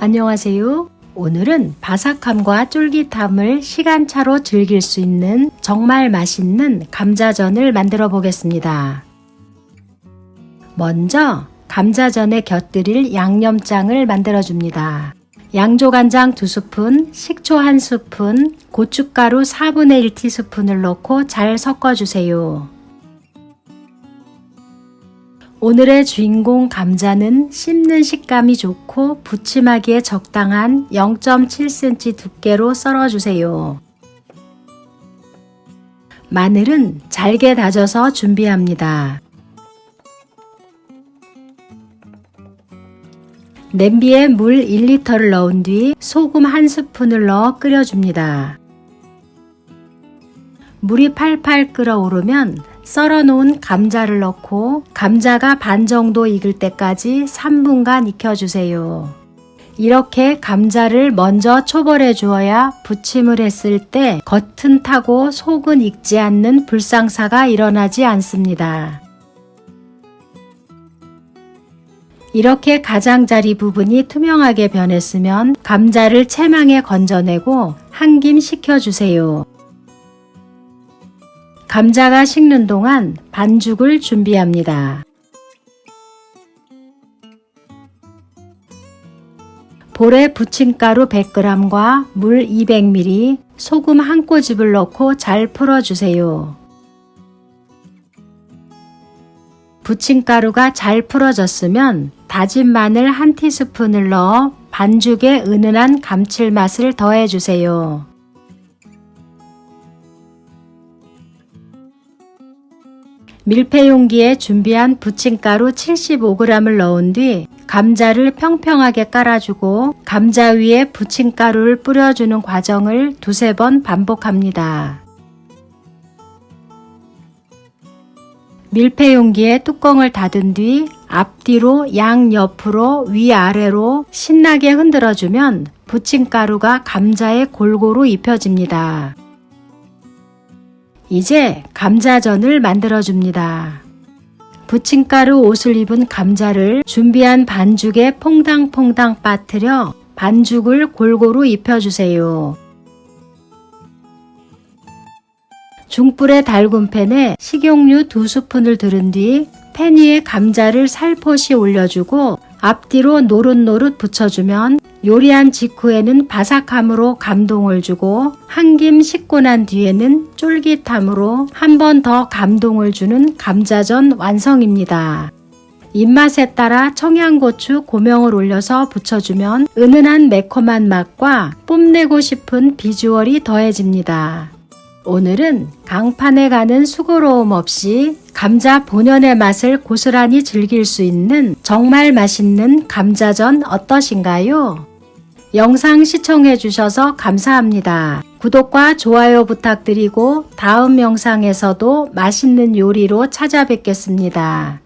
안녕하세요. 오늘은 바삭함과 쫄깃함을 시간차로 즐길 수 있는 정말 맛있는 감자전을 만들어 보겠습니다. 먼저 감자전에 곁들일 양념장을 만들어 줍니다. 양조간장 2스푼, 식초 1스푼, 고춧가루 4분의 1티스푼을 넣고 잘 섞어주세요. 오늘의 주인공 감자는 씹는 식감이 좋고 부침하기에 적당한 0.7cm 두께로 썰어주세요. 마늘은 잘게 다져서 준비합니다. 냄비에 물 1리터를 넣은 뒤 소금 1스푼을 넣어 끓여줍니다. 물이 팔팔 끓어오르면 썰어 놓은 감자를 넣고 감자가 반 정도 익을 때까지 3분간 익혀주세요. 이렇게 감자를 먼저 초벌해 주어야 부침을 했을 때 겉은 타고 속은 익지 않는 불상사가 일어나지 않습니다. 이렇게 가장자리 부분이 투명하게 변했으면 감자를 채망에 건져내고 한 김 식혀주세요. 감자가 식는 동안 반죽을 준비합니다. 볼에 부침가루 100g과 물 200ml, 소금 한 꼬집을 넣고 잘 풀어주세요. 부침가루가 잘 풀어졌으면 다진 마늘 한 티스푼을 넣어 반죽에 은은한 감칠맛을 더해주세요. 밀폐 용기에 준비한 부침가루 75g을 넣은 뒤 감자를 평평하게 깔아주고 감자 위에 부침가루를 뿌려주는 과정을 두세 번 반복합니다. 밀폐 용기에 뚜껑을 닫은 뒤 앞뒤로 양옆으로 위아래로 신나게 흔들어주면 부침가루가 감자에 골고루 입혀집니다. 이제 감자전을 만들어 줍니다. 부침가루 옷을 입은 감자를 준비한 반죽에 퐁당퐁당 빠뜨려 반죽을 골고루 입혀주세요. 중불의 달군 팬에 식용유 2스푼을 두른 뒤팬 위에 감자를 살포시 올려주고 앞뒤로 노릇노릇 붙여주면 요리한 직후에는 바삭함으로 감동을 주고 한 김 식고 난 뒤에는 쫄깃함으로 한 번 더 감동을 주는 감자전 완성입니다. 입맛에 따라 청양고추 고명을 올려서 부쳐주면 은은한 매콤한 맛과 뽐내고 싶은 비주얼이 더해집니다. 오늘은 강판에 가는 수고로움 없이 감자 본연의 맛을 고스란히 즐길 수 있는 정말 맛있는 감자전 어떠신가요? 영상 시청해 주셔서 감사합니다. 구독과 좋아요 부탁드리고 다음 영상에서도 맛있는 요리로 찾아뵙겠습니다.